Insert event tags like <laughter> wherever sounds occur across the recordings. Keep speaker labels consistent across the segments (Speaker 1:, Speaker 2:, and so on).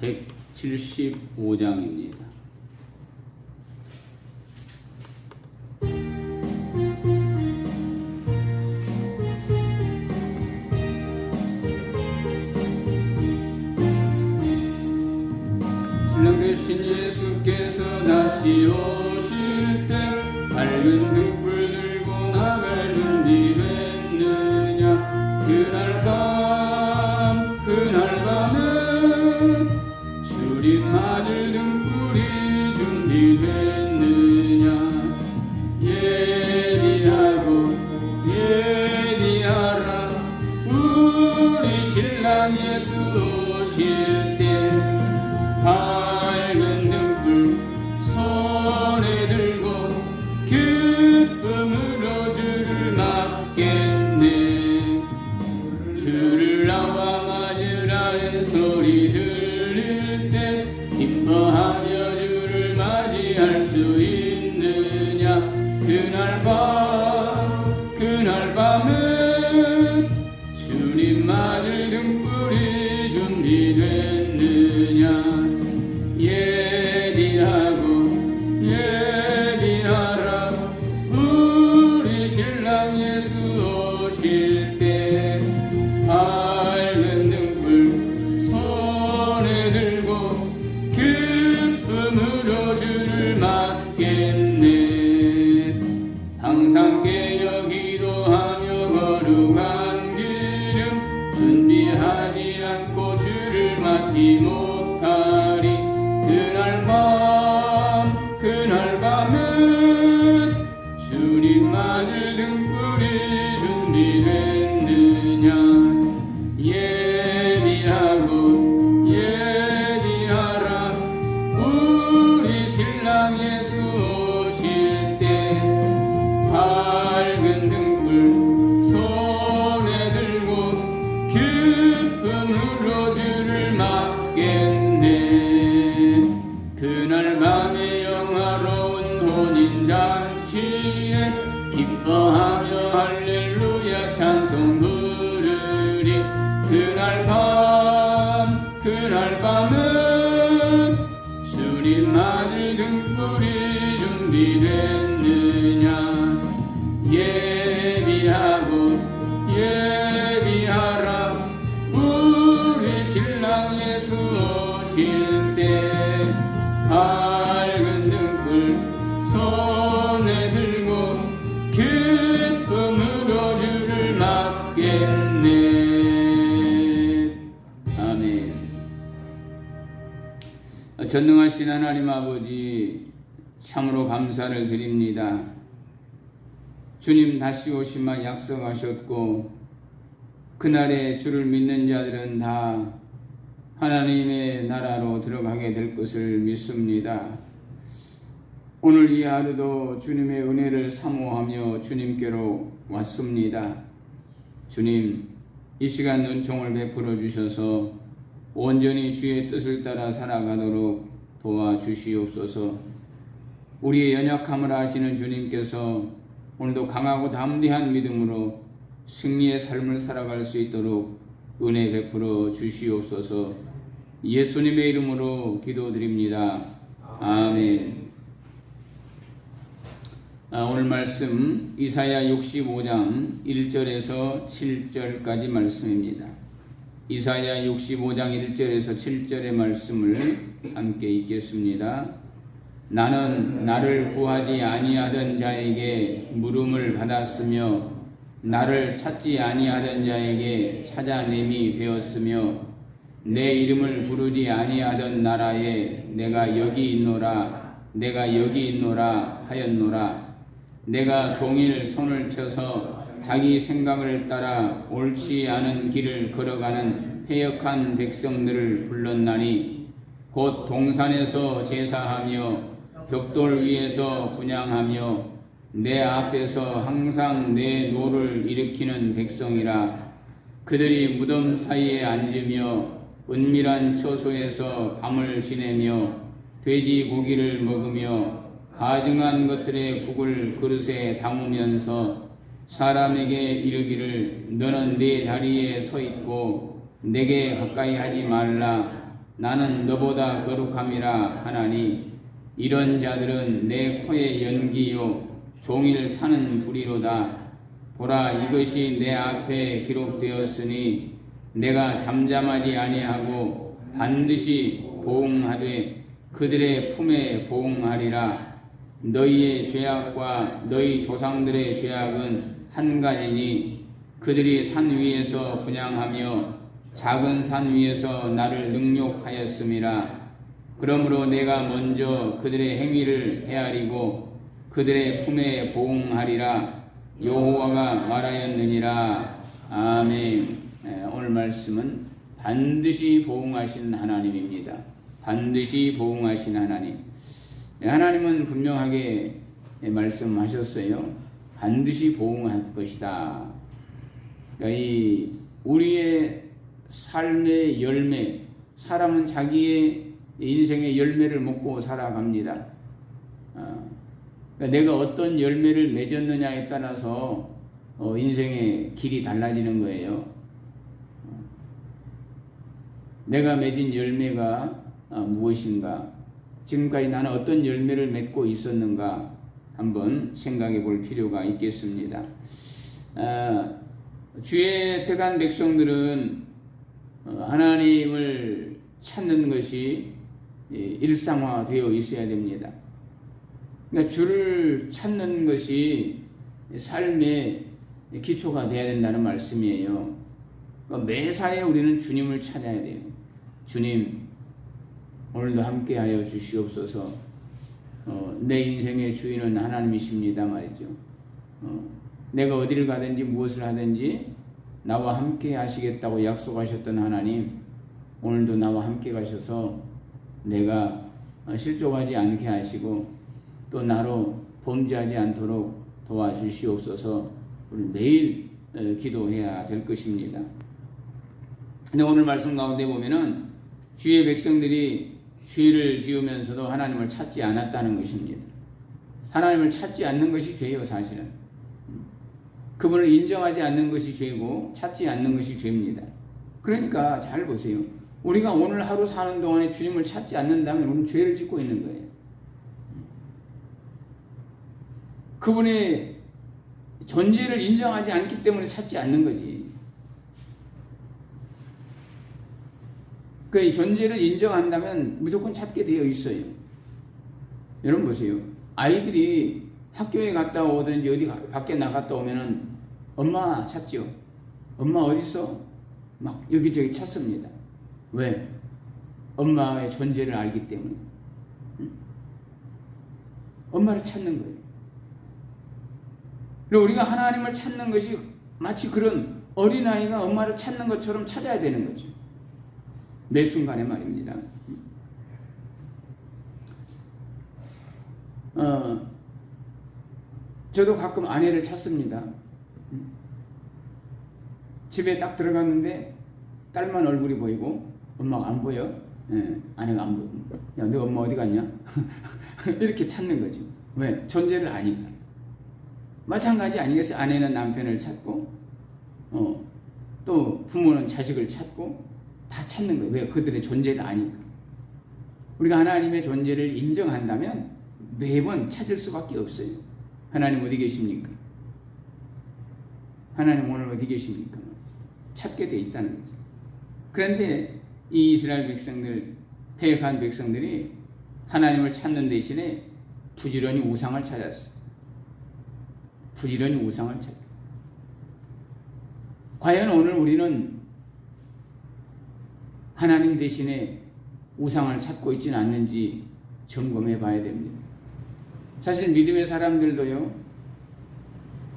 Speaker 1: 175장입니다. 신랑 되신 예수께서 다시 오 기쁨 주 준비됐느냐 예비하고 예비하라. 우리 신랑 예수 오실 때 밝은 등불 손에 들고 기쁨으로 주를 맞겠네. 아멘. 전능하신 하나님 아버지 참으로 감사를 드립니다. 주님 다시 오시마 약속하셨고 그날에 주를 믿는 자들은 다 하나님의 나라로 들어가게 될 것을 믿습니다. 오늘 이 하루도 주님의 은혜를 사모하며 주님께로 왔습니다. 주님, 이 시간 은총을 베풀어 주셔서 온전히 주의 뜻을 따라 살아가도록 도와주시옵소서. 우리의 연약함을 아시는 주님께서 오늘도 강하고 담대한 믿음으로 승리의 삶을 살아갈 수 있도록 은혜 베풀어 주시옵소서. 예수님의 이름으로 기도드립니다. 아멘. 아, 오늘 말씀 이사야 65장 1절에서 7절까지 말씀입니다. 이사야 65장 1절에서 7절의 말씀을 함께 읽겠습니다. 나는 나를 구하지 아니하던 자에게 물음을 받았으며 나를 찾지 아니하던 자에게 찾아냄이 되었으며 내 이름을 부르지 아니하던 나라에 내가 여기 있노라 내가 여기 있노라 하였노라. 내가 종일 손을 펴서 자기 생각을 따라 옳지 않은 길을 걸어가는 패역한 백성들을 불렀나니 곧 동산에서 제사하며 벽돌 위에서 분양하며 내 앞에서 항상 내 노를 일으키는 백성이라. 그들이 무덤 사이에 앉으며 은밀한 처소에서 밤을 지내며 돼지 고기를 먹으며 가증한 것들의 국을 그릇에 담으면서 사람에게 이르기를 너는 내 자리에 서 있고 내게 가까이 하지 말라. 나는 너보다 거룩함이라 하나니 이런 자들은 내 코의 연기요 종일 타는 불이로다. 보라 이것이 내 앞에 기록되었으니 내가 잠잠하지 아니하고 반드시 보응하되 그들의 품에 보응하리라. 너희의 죄악과 너희 조상들의 죄악은 한 가지니 그들이 산 위에서 분양하며 작은 산 위에서 나를 능욕하였음이라 그러므로 내가 먼저 그들의 행위를 헤아리고 그들의 품에 보응하리라. 여호와가 말하였느니라. 아멘. 네, 오늘 말씀은 반드시 보응하신 하나님입니다. 반드시 보응하신 하나님. 네, 하나님은 분명하게 말씀하셨어요. 반드시 보응할 것이다. 그러니까 이 우리의 삶의 열매 사람은 자기의 인생의 열매를 먹고 살아갑니다. 어, 그러니까 내가 어떤 열매를 맺었느냐에 따라서 어, 인생의 길이 달라지는 거예요. 어, 내가 맺은 열매가 어, 무엇인가? 지금까지 나는 어떤 열매를 맺고 있었는가? 한번 생각해 볼 필요가 있겠습니다. 어, 주의 택한 백성들은 어, 하나님을 찾는 것이 예, 일상화되어 있어야 됩니다. 그러니까 주를 찾는 것이 삶의 기초가 되어야 된다는 말씀이에요. 그러니까 매사에 우리는 주님을 찾아야 돼요. 주님, 오늘도 함께하여 주시옵소서. 어, 내 인생의 주인은 하나님이십니다 말이죠. 어, 내가 어디를 가든지 무엇을 하든지 나와 함께 하시겠다고 약속하셨던 하나님, 오늘도 나와 함께 가셔서 내가 실족하지 않게 하시고 또 나로 범죄하지 않도록 도와주시옵소서 우리 매일 어, 기도해야 될 것입니다. 근데 오늘 말씀 가운데 보면은 주의 백성들이 죄를 지으면서도 하나님을 찾지 않았다는 것입니다. 하나님을 찾지 않는 것이 죄예요, 사실은. 그분을 인정하지 않는 것이 죄고 찾지 않는 것이 죄입니다. 그러니까 잘 보세요. 우리가 오늘 하루 사는 동안에 주님을 찾지 않는다면 우리는 죄를 짓고 있는 거예요. 그분의 존재를 인정하지 않기 때문에 찾지 않는 거지. 그 존재를 인정한다면 무조건 찾게 되어 있어요. 여러분 보세요. 아이들이 학교에 갔다 오든지 어디 밖에 나갔다 오면은 엄마 찾죠. 엄마 어디서? 막 여기저기 찾습니다. 왜? 엄마의 존재를 알기 때문에. 엄마를 찾는 거예요. 그리고 우리가 하나님을 찾는 것이 마치 그런 어린아이가 엄마를 찾는 것처럼 찾아야 되는 거죠. 매 순간에 말입니다. 어, 저도 가끔 아내를 찾습니다. 집에 딱 들어갔는데 딸만 얼굴이 보이고 엄마가 안 보여. 예, 아내가 안 보여. 야, 너 엄마 어디 갔냐? <laughs> 이렇게 찾는 거죠. 왜? 존재를 아니까. 마찬가지 아니겠어요? 아내는 남편을 찾고, 어, 또 부모는 자식을 찾고, 다 찾는 거예요. 왜? 그들의 존재를 아니까. 우리가 하나님의 존재를 인정한다면 매번 찾을 수밖에 없어요. 하나님 어디 계십니까? 하나님 오늘 어디 계십니까? 찾게 돼 있다는 거죠. 그런데 이 이스라엘 백성들, 패역한 백성들이 하나님을 찾는 대신에 부지런히 우상을 찾았어요. 부지런히 우상을 찾. 과연 오늘 우리는 하나님 대신에 우상을 찾고 있지는 않는지 점검해 봐야 됩니다. 사실 믿음의 사람들도요,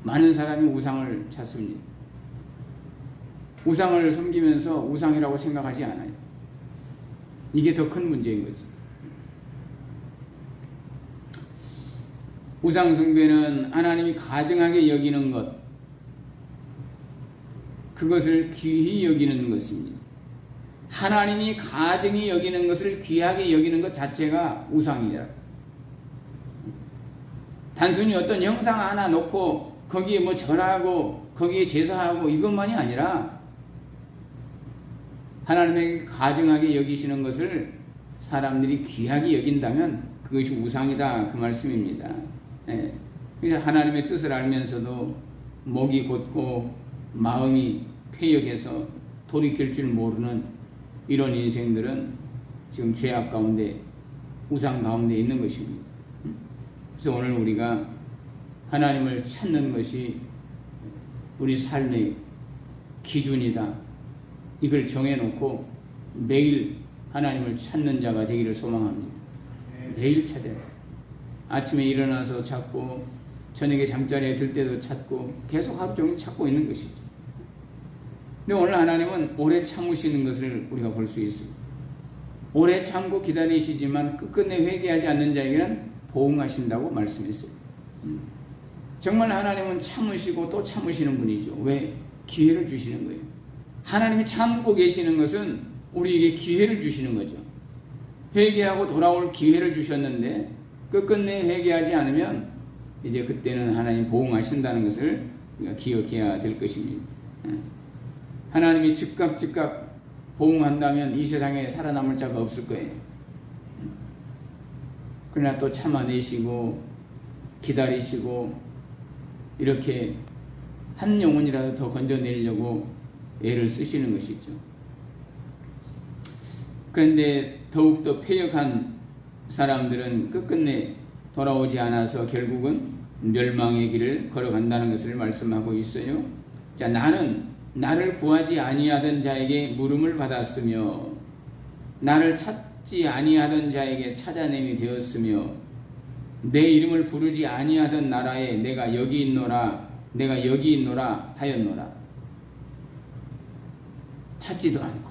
Speaker 1: 많은 사람이 우상을 찾습니다. 우상을 섬기면서 우상이라고 생각하지 않아요. 이게 더 큰 문제인 거지. 우상 숭배는 하나님이 가증하게 여기는 것, 그것을 귀히 여기는 것입니다. 하나님이 가증히 여기는 것을 귀하게 여기는 것 자체가 우상이라. 단순히 어떤 형상 하나 놓고 거기에 뭐 절하고 거기에 제사하고 이것만이 아니라 하나님에게 가증하게 여기시는 것을 사람들이 귀하게 여긴다면 그것이 우상이다 그 말씀입니다. 예. 하나님의 뜻을 알면서도 목이 곧고 마음이 폐역해서 돌이킬 줄 모르는 이런 인생들은 지금 죄악 가운데 우상 가운데 있는 것입니다. 그래서 오늘 우리가 하나님을 찾는 것이 우리 삶의 기준이다. 이걸 정해놓고 매일 하나님을 찾는 자가 되기를 소망합니다. 매일 찾아요. 아침에 일어나서 찾고 저녁에 잠자리에 들 때도 찾고 계속 하루 종일 찾고 있는 것이죠. 근데 오늘 하나님은 오래 참으시는 것을 우리가 볼 수 있습니다. 오래 참고 기다리시지만 끝끝내 회개하지 않는 자에게는 보응하신다고 말씀했어요. 음. 정말 하나님은 참으시고 또 참으시는 분이죠. 왜? 기회를 주시는 거예요. 하나님이 참고 계시는 것은 우리에게 기회를 주시는 거죠. 회개하고 돌아올 기회를 주셨는데 끝끝내 회개하지 않으면 이제 그때는 하나님 보응하신다는 것을 우리가 기억해야 될 것입니다. 예. 하나님이 즉각 즉각 보응한다면 이 세상에 살아남을 자가 없을 거예요. 그러나 또 참아내시고 기다리시고 이렇게 한 영혼이라도 더 건져내려고 애를 쓰시는 것이죠. 그런데 더욱더 폐역한 사람들은 끝끝내 돌아오지 않아서 결국은 멸망의 길을 걸어간다는 것을 말씀하고 있어요. 자, 나는 나를 구하지 아니하던 자에게 물음을 받았으며 나를 찾지 아니하던 자에게 찾아냄이 되었으며 내 이름을 부르지 아니하던 나라에 내가 여기 있노라 내가 여기 있노라 하였노라 찾지도 않고.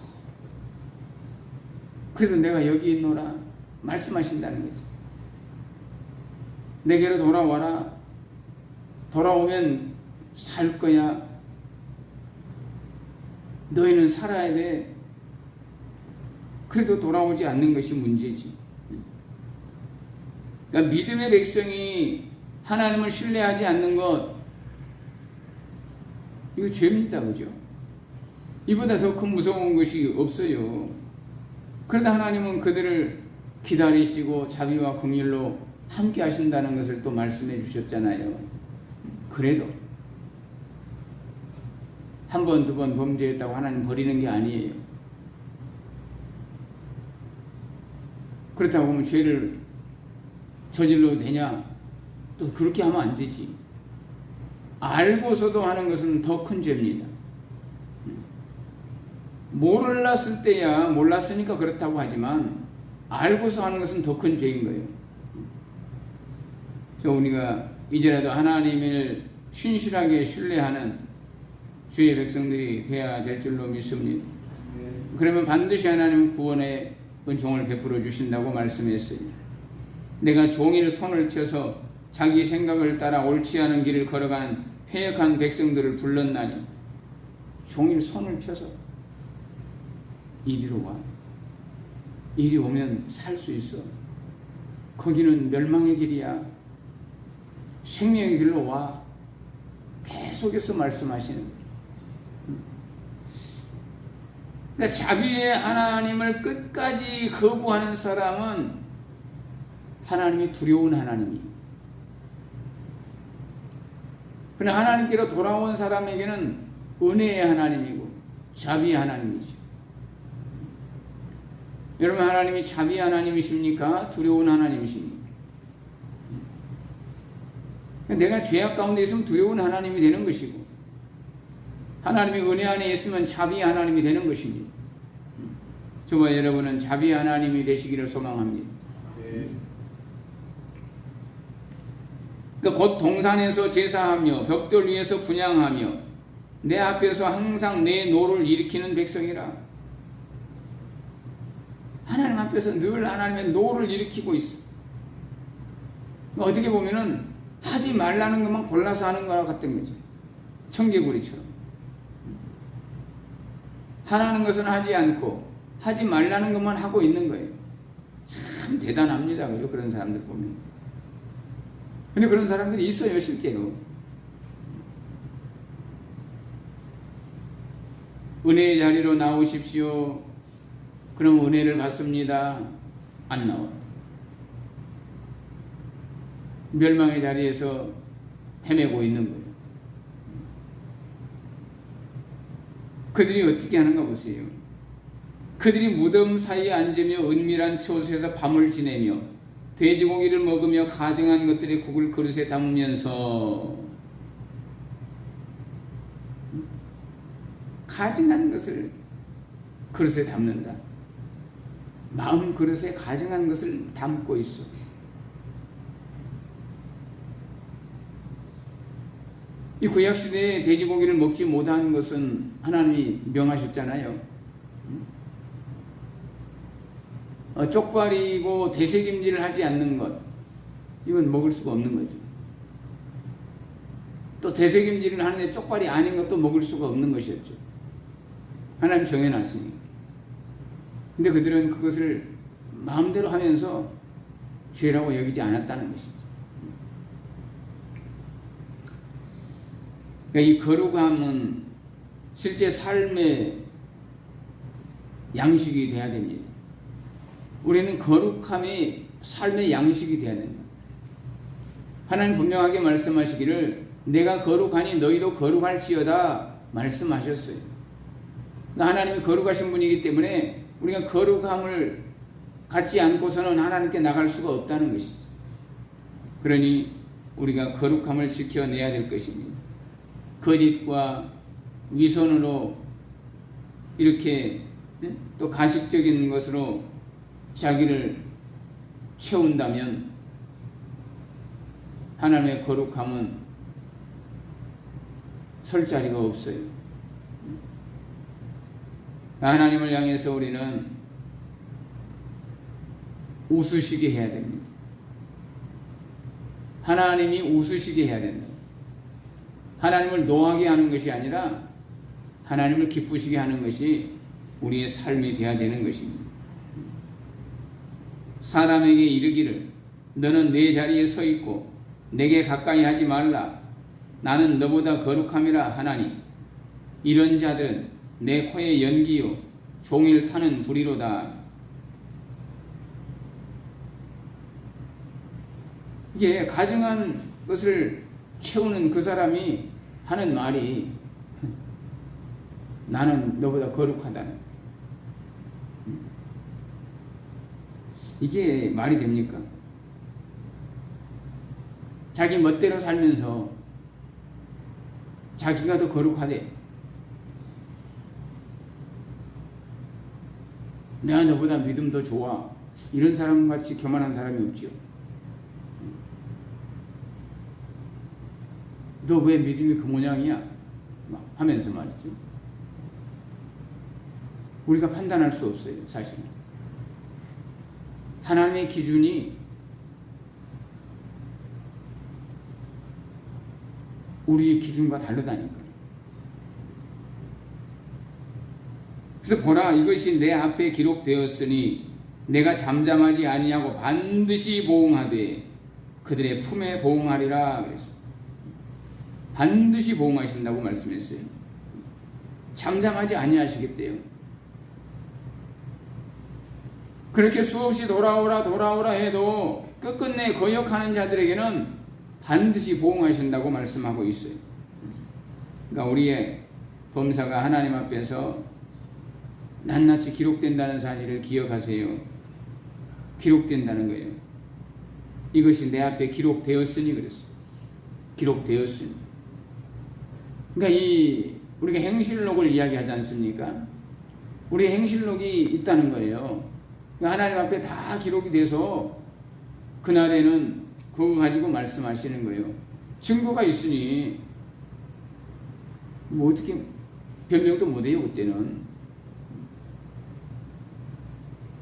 Speaker 1: 그래도 내가 여기 있노라 말씀하신다는 거지. 내게로 돌아와라. 돌아오면 살 거야. 너희는 살아야 돼. 그래도 돌아오지 않는 것이 문제지. 그러니까 믿음의 백성이 하나님을 신뢰하지 않는 것 이거 죄입니다. 그죠? 이보다 더 큰 무서운 것이 없어요. 그러다 하나님은 그들을 기다리시고 자비와 긍휼로 함께 하신다는 것을 또 말씀해 주셨잖아요. 그래도 한 번, 두 번 범죄했다고 하나님 버리는 게 아니에요. 그렇다고 하면 죄를 저질러도 되냐? 또 그렇게 하면 안 되지. 알고서도 하는 것은 더 큰 죄입니다. 몰랐을 때야 몰랐으니까 그렇다고 하지만 알고서 하는 것은 더 큰 죄인 거예요. 저 우리가 이제라도 하나님을 신실하게 신뢰하는 주의 백성들이 되어야 될 줄로 믿습니다. 그러면 반드시 하나님 구원의 은총을 베풀어 주신다고 말씀했어요. 내가 종일 손을 펴서 자기 생각을 따라 옳지 않은 길을 걸어가는 폐역한 백성들을 불렀나니 종일 손을 펴서 이리로 와. 이리 오면 살 수 있어. 거기는 멸망의 길이야. 생명의 길로 와. 계속해서 말씀하시는 거예요. 그러니까 자비의 하나님을 끝까지 거부하는 사람은 하나님이 두려운 하나님이. 그러나 하나님께로 돌아온 사람에게는 은혜의 하나님이고 자비의 하나님이죠. 여러분 하나님이 자비의 하나님이십니까? 두려운 하나님이십니까? 내가 죄악 가운데 있으면 두려운 하나님이 되는 것이고 하나님이 은혜 안에 있으면 자비의 하나님이 되는 것입니다. 저와 여러분은 자비의 하나님이 되시기를 소망합니다. 그러니까 곧 동산에서 제사하며 벽돌 위에서 분양하며 내 앞에서 항상 내 노를 일으키는 백성이라. 앞에서 늘 하나님의 노를 일으키고 있어. 어떻게 보면은 하지 말라는 것만 골라서 하는 거와 같은 거죠. 청개구리처럼. 하라는 것은 하지 않고 하지 말라는 것만 하고 있는 거예요. 참 대단합니다. 그죠? 그런 사람들 보면. 근데 그런 사람들이 있어요, 실제로. 은혜의 자리로 나오십시오. 그럼 은혜를 받습니다. 안 나와. 멸망의 자리에서 헤매고 있는 거예요. 그들이 어떻게 하는가 보세요. 그들이 무덤 사이에 앉으며 은밀한 처소에서 밤을 지내며 돼지고기를 먹으며 가증한 것들의 국을 그릇에 담으면서 가증한 것을 그릇에 담는다. 마음 그릇에 가증한 것을 담고 있어. 이 구약 시대에 돼지고기를 먹지 못한 것은 하나님이 명하셨잖아요. 어, 쪽발이고 대세김질을 하지 않는 것 이건 먹을 수가 없는 거죠. 또 대세김질을 하는데 쪽발이 아닌 것도 먹을 수가 없는 것이었죠. 하나님 정해놨으니. 근데 그들은 그것을 마음대로 하면서 죄라고 여기지 않았다는 것이죠. 그러니까 이 거룩함은 실제 삶의 양식이 돼야 됩니다. 우리는 거룩함이 삶의 양식이 돼야 됩니다. 하나님 분명하게 말씀하시기를 내가 거룩하니 너희도 거룩할지어다 말씀하셨어요. 하나님이 거룩하신 분이기 때문에 우리가 거룩함을 갖지 않고서는 하나님께 나갈 수가 없다는 것이죠. 그러니 우리가 거룩함을 지켜내야 될 것입니다. 거짓과 위선으로 이렇게 또 가식적인 것으로 자기를 채운다면 하나님의 거룩함은 설 자리가 없어요. 하나님을 향해서 우리는 웃으시게 해야 됩니다. 하나님이 웃으시게 해야 된다. 하나님을 노하게 하는 것이 아니라 하나님을 기쁘시게 하는 것이 우리의 삶이 되어야 되는 것입니다. 사람에게 이르기를 너는 내 자리에 서 있고 내게 가까이 하지 말라. 나는 너보다 거룩함이라 하나니 이런 자들은 내 코에 연기요 종일 타는 불이로다. 이게 가증한 것을 채우는 그 사람이 하는 말이 나는 너보다 거룩하다. 이게 말이 됩니까? 자기 멋대로 살면서 자기가 더 거룩하대. 내가 너보다 믿음 더 좋아. 이런 사람 같이 교만한 사람이 없지요. 너 왜 믿음이 그 모양이야? 하면서 말이죠. 우리가 판단할 수 없어요, 사실은. 하나님의 기준이 우리의 기준과 다르다니까. 그래서 보라 이것이 내 앞에 기록되었으니 내가 잠잠하지 아니하고 반드시 보응하되 그들의 품에 보응하리라. 반드시 보응하신다고 말씀했어요. 잠잠하지 아니하시겠대요. 그렇게 수없이 돌아오라 돌아오라 해도 끝끝내 거역하는 자들에게는 반드시 보응하신다고 말씀하고 있어요. 그러니까 우리의 범사가 하나님 앞에서 낱낱이 기록된다는 사실을 기억하세요. 기록된다는 거예요. 이것이 내 앞에 기록되었으니 그랬어. 기록되었으니. 그러니까 이 우리가 행실록을 이야기하지 않습니까? 우리 행실록이 있다는 거예요. 그러니까 하나님 앞에 다 기록이 돼서 그날에는 그거 가지고 말씀하시는 거예요. 증거가 있으니 뭐 어떻게 변명도 못해요 그때는.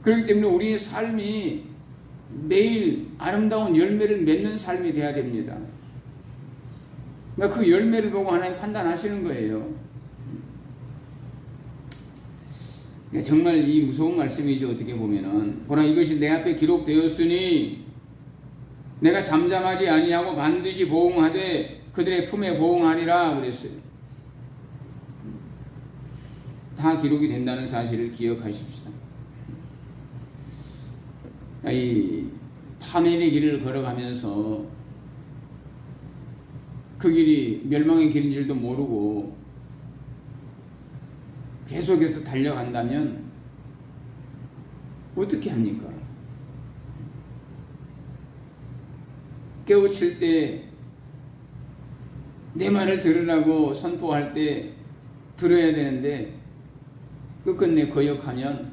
Speaker 1: 그렇기 때문에 우리의 삶이 매일 아름다운 열매를 맺는 삶이 돼야 됩니다. 그러니까 그 열매를 보고 하나님 판단하시는 거예요. 그러니까 정말 이 무서운 말씀이죠. 어떻게 보면은 보라 이것이 내 앞에 기록되었으니 내가 잠잠하지 아니하고 반드시 보응하되 그들의 품에 보응하리라 그랬어요. 다 기록이 된다는 사실을 기억하십시다. 이 파멸의 길을 걸어가면서 그 길이 멸망의 길인 줄도 모르고 계속해서 달려간다면 어떻게 합니까? 깨우칠 때 내 말을 들으라고 선포할 때 들어야 되는데 끝끝내 거역하면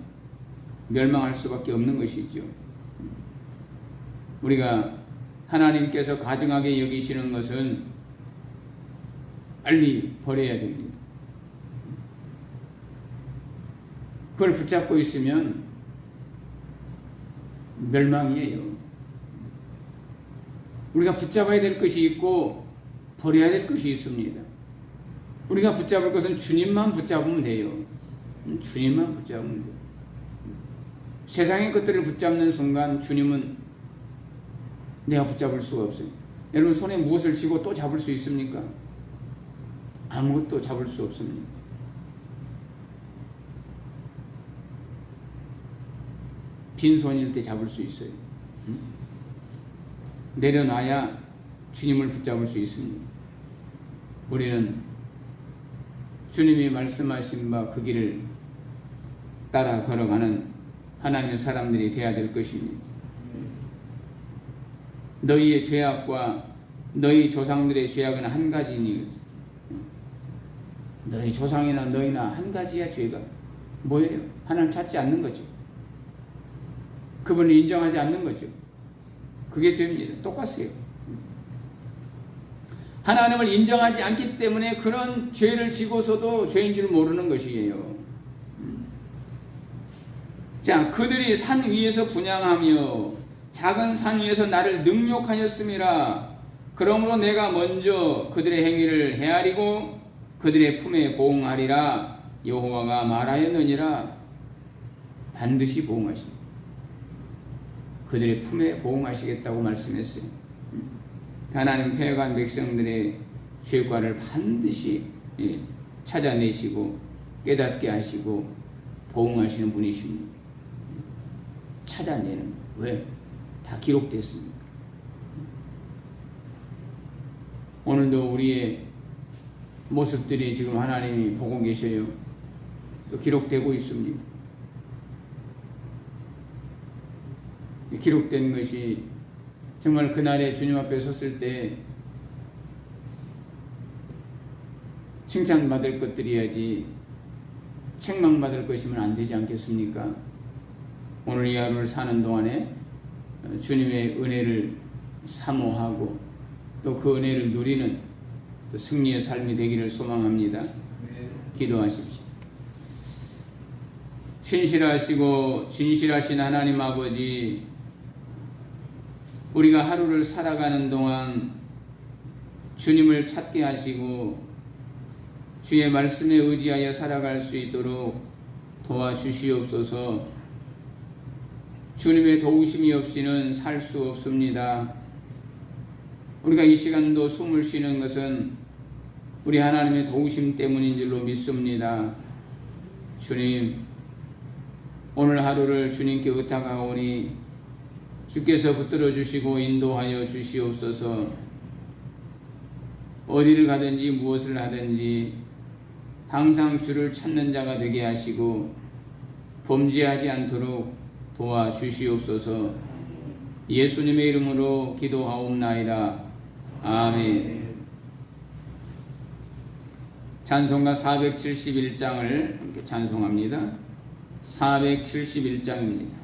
Speaker 1: 멸망할 수밖에 없는 것이죠. 우리가 하나님께서 가증하게 여기시는 것은 빨리 버려야 됩니다. 그걸 붙잡고 있으면 멸망이에요. 우리가 붙잡아야 될 것이 있고 버려야 될 것이 있습니다. 우리가 붙잡을 것은 주님만 붙잡으면 돼요. 주님만 붙잡으면 돼요. 세상의 것들을 붙잡는 순간 주님은 내가 붙잡을 수가 없어요. 여러분 손에 무엇을 쥐고 또 잡을 수 있습니까? 아무것도 잡을 수 없습니다. 빈손일 때 잡을 수 있어요. 내려놔야 주님을 붙잡을 수 있습니다. 우리는 주님이 말씀하신 바 그 길을 따라 걸어가는 하나님의 사람들이 되어야 될 것입니다. 너희의 죄악과 너희 조상들의 죄악은 한 가지니 너희 조상이나 너희나 한 가지야 죄가 뭐예요? 하나님 찾지 않는 거죠. 그분을 인정하지 않는 거죠. 그게 죄입니다. 똑같아요. 하나님을 인정하지 않기 때문에 그런 죄를 지고서도 죄인 줄 모르는 것이에요. 자, 그들이 산 위에서 분양하며 작은 산 위에서 나를 능욕하였음이라. 그러므로 내가 먼저 그들의 행위를 헤아리고 그들의 품에 보응하리라. 여호와가 말하였느니라. 반드시 보응하시니. 그들의 품에 보응하시겠다고 말씀했어요. 하나님 패간 백성들의 죄과를 반드시 예, 찾아내시고 깨닫게 하시고 보응하시는 분이십니다. 찾아내는 왜? 다 기록됐습니다. 오늘도 우리의 모습들이 지금 하나님이 보고 계셔요. 또 기록되고 있습니다. 기록된 것이 정말 그날에 주님 앞에 섰을 때 칭찬받을 것들이야지 책망받을 것이면 안 되지 않겠습니까? 오늘 이 하루를 사는 동안에 주님의 은혜를 사모하고 또 그 은혜를 누리는 또 승리의 삶이 되기를 소망합니다. 기도하십시오. 신실하시고 진실하신 하나님 아버지 우리가 하루를 살아가는 동안 주님을 찾게 하시고 주의 말씀에 의지하여 살아갈 수 있도록 도와주시옵소서 주님의 도우심이 없이는 살 수 없습니다. 우리가 이 시간도 숨을 쉬는 것은 우리 하나님의 도우심 때문인 줄로 믿습니다. 주님, 오늘 하루를 주님께 의탁하오니 주께서 붙들어 주시고 인도하여 주시옵소서. 어디를 가든지 무엇을 하든지 항상 주를 찾는 자가 되게 하시고 범죄하지 않도록 도와주시옵소서. 예수님의 이름으로 기도하옵나이다. 아멘. 찬송가 471장을 함께 찬송합니다. 471장입니다.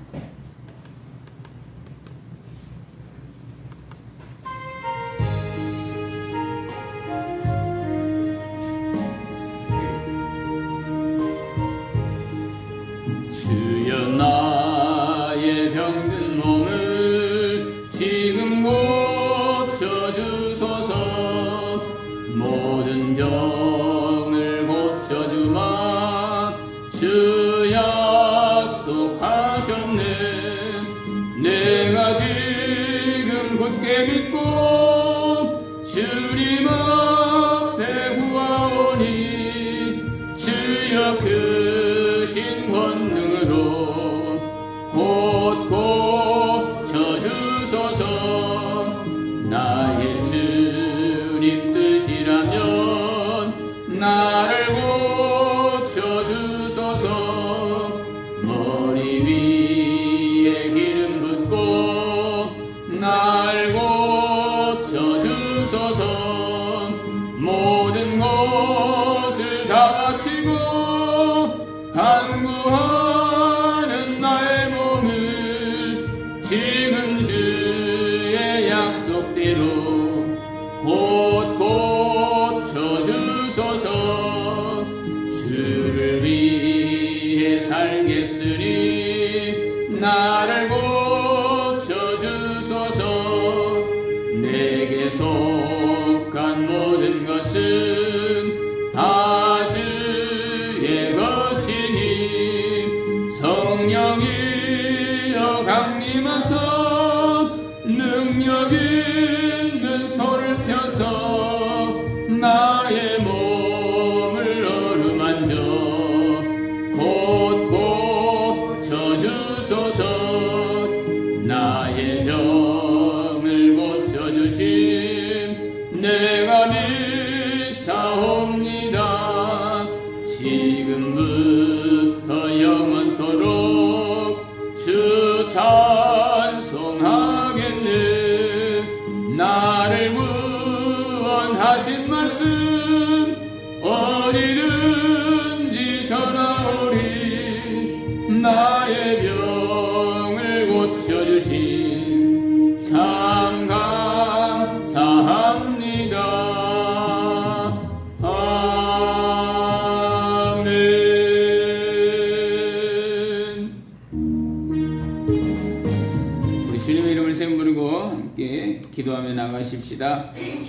Speaker 1: 믿 주님의